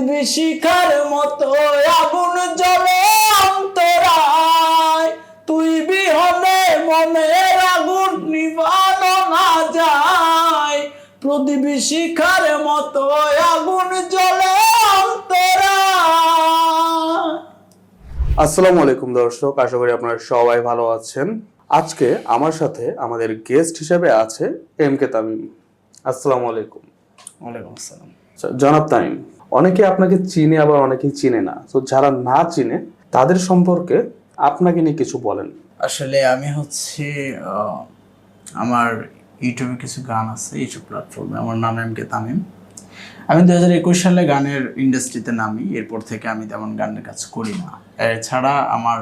প্রতিবেশিকার মতো আগুন জ্বলে অন্তরায়। তুই বিহনে মনের আগুন না যায়। প্রতিবেশিকার মতো আগুন জ্বলে অন্তরায়। আসসালামু আলাইকুম দর্শক আশা করি আপনারা সবাই ভালো আছেন। আজকে আমার সাথে আমাদের গেস্ট হিসেবে আছে এম কে তামিম। আসসালামু আলাইকুম। ওয়ালাইকুম আসসালাম। জনাব তামিম, অনেকে আপনাকে চিনে আবার অনেকেই চিনে না। তো যারা না চিনে, তাদের সম্পর্কে আপনাকে নিয়ে কিছু বলেন। আসলে আমি হচ্ছে আমার ইউটিউবে কিছু গান আছে, ইউটিউব প্ল্যাটফর্মে। আমার নাম এম কে তামিম। আমি দু হাজার একুশ সালে গানের ইন্ডাস্ট্রিতে নামি, এরপর থেকে আমি তেমন গানের কাজ করি না। এছাড়া আমার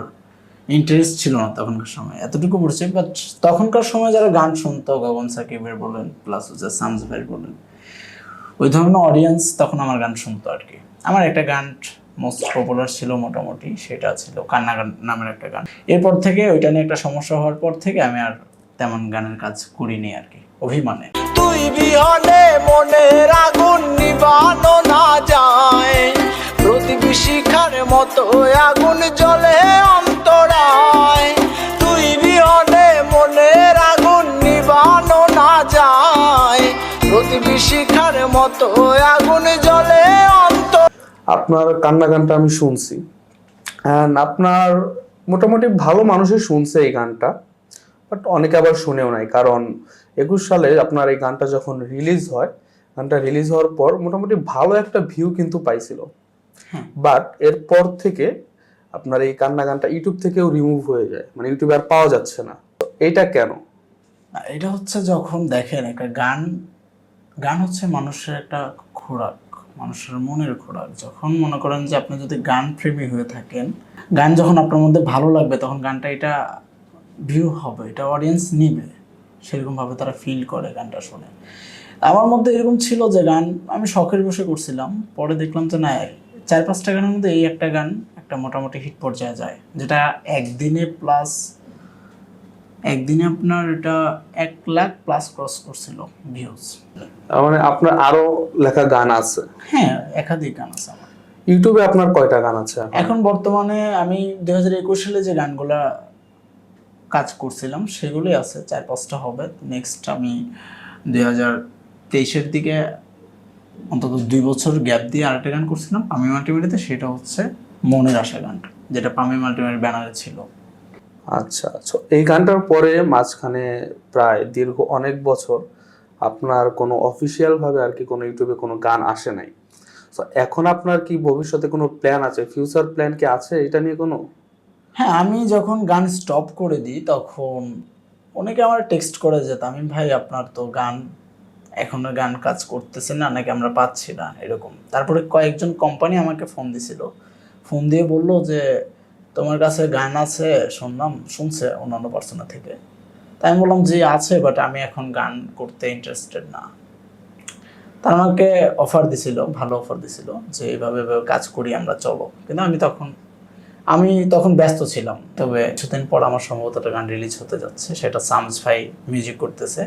ইন্টারেস্ট ছিল না তখনকার সময়। এতটুকু পড়ছে বাট তখনকার সময় যারা গান শুনতো, গগন সাকিবের বলেন প্লাস হচ্ছে সামস ভাইয়ের বলেন ওই ধরনের অডিয়েন্স তখন আমার গান শুনতো আর কি। আমার একটা গান মোস্ট পপুলার ছিল মোটামুটি, সেটা ছিল কান্না গান নামের একটা গান। এরপর থেকে ওইটা নিয়ে একটা সমস্যা হওয়ার পর থেকে আমি আর তেমন গানের কাজ করিনি আর কি, অভিমানে। তুই বিহনে আগুন নিবানো না যায় প্রতিবিশিখার মতো আগুন জ্বলে অন্তরায়। তুই বিহনে মনের আগুন নিবানো না যায় প্রতিবিশিখার মতো আগুন জ্বলে অন্তর। আপনার কান্না গানটা আমি শুনছি। অ্যান্ড আপনার মোটামুটি ভালো মানুষই শুনছে এই গানটা বাট অনেকে আবার শুনেও নাই। কারণ একুশ সালে আপনার এই গানটা যখন রিলিজ হয় গানটা রিলিজ হওয়ার পর মোটামুটি ভালো একটা ভিউ কিন্তু পাইছিল। বাট এরপর থেকে আপনার এই কান্না গানটা ইউটিউব থেকেও রিমুভ হয়ে যায়। মানে ইউটিউবে আর পাওয়া যাচ্ছে না। তো এইটা কেন? এটা হচ্ছে যখন দেখেন একটা গান গান হচ্ছে মানুষের একটা খোরাক, মানুষের মনের খোরাক। যখন মনে করেন যে আপনি যদি গান প্রেমী হয়ে থাকেন, গান যখন আপনার মধ্যে ভালো লাগবে, তখন গানটা এটা ভিউ হবে, এটা অডিয়েন্স নিবে। সেরকমভাবে তারা ফিল করে গানটা শুনে। আমার মধ্যে এরকম ছিল যে গান আমি শখের বসে করছিলাম, পরে দেখলাম যে না, চার পাঁচটা গানের মধ্যে এই একটা গান একটা মোটামুটি হিট পর্যায়ে যায়, যেটা একদিনে প্লাস একদিনে আপনার এটা এক লাখ প্লাস ক্রস করছিল ভিউজ মানে আপনার আরও লেখা গান আছে। হ্যাঁ একাধিক গান আছে আমার। ইউটিউবে আপনার কয়টা গান আছে এখন? এখন বর্তমানে আমি দুই হাজার একুশ সালে যে গানগুলা কাজ করছিলাম সেগুলোই আছে চার পাঁচটা হবে। নেক্সট আমি দুই হাজার তেইশের দিকে অন্তত দুই বছর গ্যাপ দিয়ে আরেকটা গান করছিলাম পামি মাল্টিমিডিয়াতে সেটা হচ্ছে মনের আশা গানটা যেটা পামি মাল্টিমিডিয়ার ব্যানারে ছিল। আচ্ছা আচ্ছা। এই গানটার পরে মাঝখানে প্রায় দীর্ঘ অনেক বছর আপনার কোনো অফিসিয়াল ভাবে আর কি কোনো ইউটিউবে কোনো গান আসে নাই। তো এখন আপনার কি ভবিষ্যতে কোনো প্ল্যান আছে? ফিউচার প্ল্যান কি আছে এটা নিয়ে কোনো? হ্যাঁ আমি যখন গান স্টপ করে দিই তখন অনেকে আমার টেক্সট করে যে, তামিম ভাই, আপনার তো গান, এখনও গান কাজ করতেছে না, নাকি আমরা পাচ্ছি না? এরকম। তারপরে কয়েকজন কোম্পানি আমাকে ফোন দিছিল। ফোন দিয়ে বলল যে তোমার কাছে গান আছে, শুনলাম, শুনছে অন্যান্য পার্সনের থেকে। তাই আমি বললাম যে আছে বাট আমি এখন গান করতে ইন্টারেস্টেড না। তারা আমাকে অফার দিছিল, ভালো অফার দিছিল, যে এইভাবে কাজ করি, আমরা চলো। কিন্তু আমি তখন আমি তখন ব্যস্ত ছিলাম। তবে কিছুদিন পর আমার সম্ভবত একটা গান রিলিজ হতে যাচ্ছে, সেটা সামস ভাই মিউজিক করতেছে।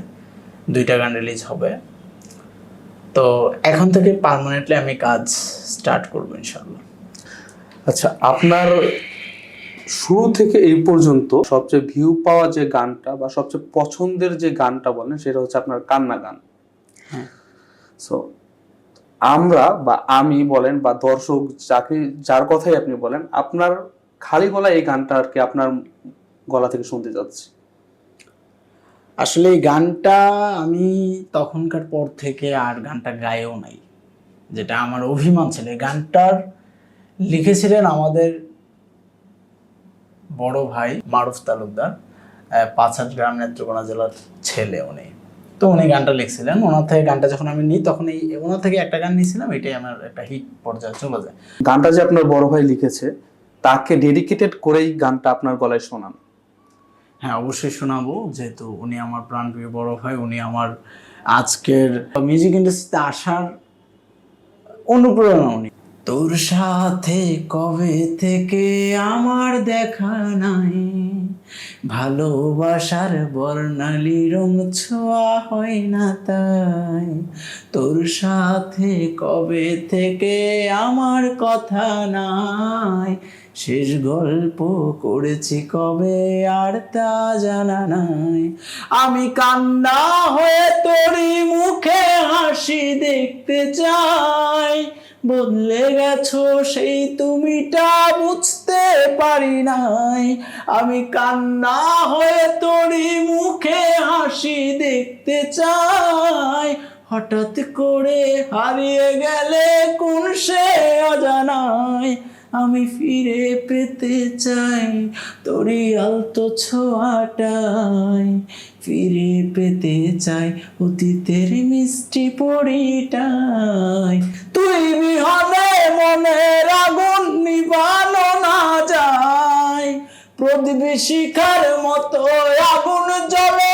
দুইটা গান রিলিজ হবে। তো এখন থেকে পার্মানেন্টলি আমি কাজ স্টার্ট করব ইনশাল্লাহ আচ্ছা আপনার শুরু থেকে এই পর্যন্ত সবচেয়ে ভিউ পাওয়া যে গানটা বা সবচেয়ে পছন্দের যে গানটা বলেন সেটা হচ্ছে আপনার কান্না গান। হ্যাঁ। সো আমরা বা আমি বলেন বা দর্শক যাকে যার কথাই আপনি বলেন আপনার খালি গলা এই গানটা আর কি আপনার গলা থেকে শুনতে যাচ্ছি। আসলে এই গানটা আমি তখনকার পর থেকে আর গানটা গায়েও নাই। যেটা আমার অভিমান ছিল। এই গানটার লিখেছিলেন আমাদের বড় ভাই মারুফ তালুকদার পাঁচহাট গ্রাম নেত্রকোনা জেলার ছেলে উনি। তো উনি গানটা লিখছিলেন। ওনার থেকে গানটা যখন আমি নিই তখন এই ওনার থেকে একটা গান নিয়েছিলাম এটাই আমার একটা হিট পর্যায়ে চলে যায়। গানটা যে আপনার বড় ভাই লিখেছে তাকে ডেডিকেটেড করেই গানটা আপনার গলায় শোনান। হ্যাঁ অবশ্যই শোনাবো। যেহেতু উনি আমার প্রাণপ্রিয় বড় ভাই উনি আমার আজকের মিউজিক ইন্ডাস্ট্রিতে আসার অনুপ্রেরণা উনি। তোর সাথে কবে থেকে আমার দেখা নাই? ভালোবাসার বর্ণালী রং ছোঁয়া হয় না তাই। তোর সাথে কবে থেকে আমার কথা নাই? শেষ গল্প করেছি কবে আর তা জানা নাই। আমি কান্না হয়ে তোরই মুখে হাসি দেখতে চাই। বদলে গেছো সেই তুমিটা বুঝতে পারি নাই। আমি কান্না হয়ে তোরই মুখে হাসি দেখতে চাই। হঠাৎ করে হারিয়ে গেলে কোন সে অজানায়? আমি ফিরে পেতে চাই। তোরই আলতো ছোঁয়াটাই ফিরে পেতে চাই। অতীতের মিষ্টি পরিটাই। তুই বিহনে মনের আগুন নিবানো না যায়। প্রদীপ শিখার মতো আগুন জ্বলে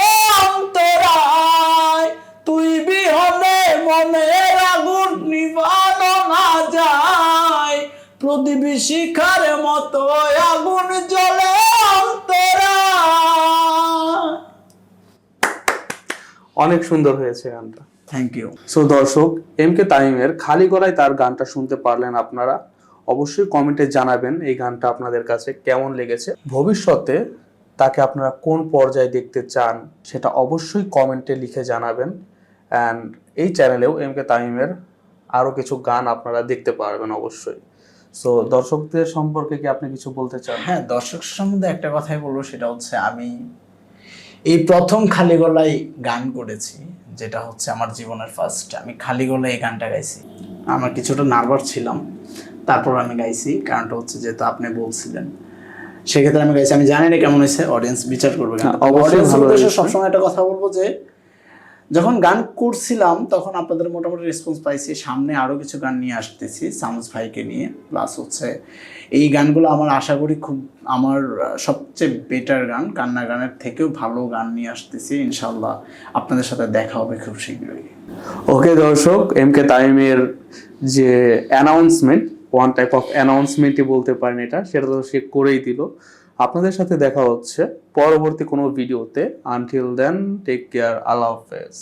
প্রদীপ শিখার মতো আগুন জ্বলে অন্তরায় অনেক সুন্দর হয়েছে গানটা। থ্যাংক ইউ সো দর্শক এম কে তাইমের খালি গলায় তার গানটা শুনতে পারলেন আপনারা। অবশ্যই কমেন্টে জানাবেন এই গানটা আপনাদের কাছে কেমন লেগেছে। ভবিষ্যতে তাকে আপনারা কোন পর্যায়ে দেখতে চান সেটা অবশ্যই কমেন্টে লিখে জানাবেন। অ্যান্ড এই চ্যানেলেও এম কে তামিমের আরও কিছু গান আপনারা দেখতে পারবেন অবশ্যই। সো দর্শকদের সম্পর্কে কি আপনি কিছু বলতে চান? হ্যাঁ দর্শক সম্বন্ধে একটা কথাই বলব সেটা হচ্ছে আমি এই প্রথম খালি গলায় গান করেছি যেটা হচ্ছে আমার জীবনের ফার্স্ট আমি খালি গলায় এই গানটা গাইছি। আমার কিছুটা নার্ভাস ছিলাম তারপর আমি গাইছি। কারণটা হচ্ছে যেহেতু আপনি বলছিলেন সেক্ষেত্রে আমি গাইছি। আমি জানি না কেমন হয়েছে অডিয়েন্স বিচার করবে। হ্যাঁ, অডিয়েন্স সবসময় একটা কথা বলব যে যখন গান করছিলাম, তখন আপনাদের মোটামুটি রেসপন্স পাইছি। সামনে আরও কিছু গান নিয়ে আসতেছি সামস ভাইকে নিয়ে। প্লাস হচ্ছে, এই গানগুলো আমার আশা করি খুব আমার সবচেয়ে বেটার গান। কান্না গানের থেকেও ভালো গান নিয়ে আসতেছি। ইনশাল্লাহ আপনাদের সাথে দেখা হবে খুব শীঘ্রই। ওকে দর্শক এম কে তাইমের যে অ্যানাউন্সমেন্ট ওয়ান টাইপ অফ অ্যানাউন্সমেন্টই বলতে পারেন এটা, সেটা তো সে করেই দিল। আপনাদের সাথে দেখা হচ্ছে পরবর্তী কোনো ভিডিওতে। আনটিল দেন টেক কেয়ার আল্লাহ হাফেজ